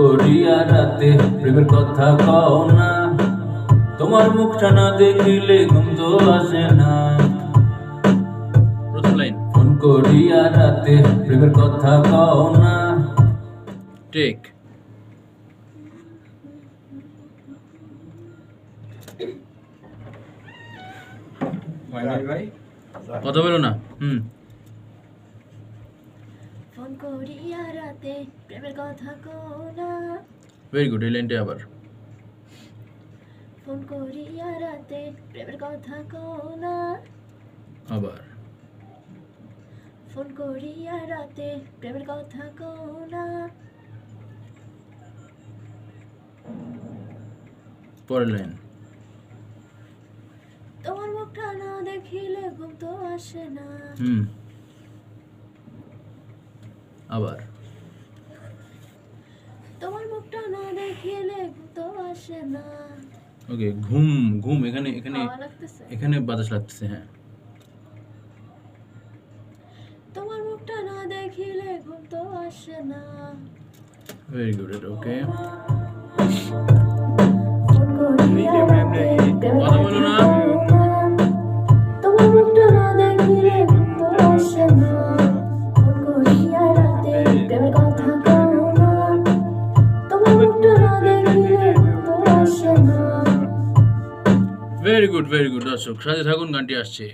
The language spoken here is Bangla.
করিয়া রাতে প্রেমের কথা কও না। তোমার মুখটা না দেখিলে ঘুম তো আসে না। প্রথম লাইন। ফোন করিয়া রাতে প্রেমের কথা কও না। টেক কথা বলো না? হুম। ফোন করিয়া রাতে প্রেমের কথা কোনা ভেরি গুড এই লাইনটা আবার। ফোন করিয়া রাতে প্রেমের কথা কোনা আবার। ফোন করিয়া রাতে প্রেমের কথা কোনা পরের লাইন। তোমার মুখটা না দেখিলে ঘুম তো আসে না। হুম। আবার। মুখটা না দেখিলে ঘুম তো আসে না ওকে ঘুম ঘুম এখানে এখানে ভালো লাগতেছে এখানে বাতাস লাগতেছে হ্যাঁ তোমার মুখটা না দেখিলে ঘুম তো আসে না very good okay very good very good দর্শক। সাথে থাকুন গানটি আসছে।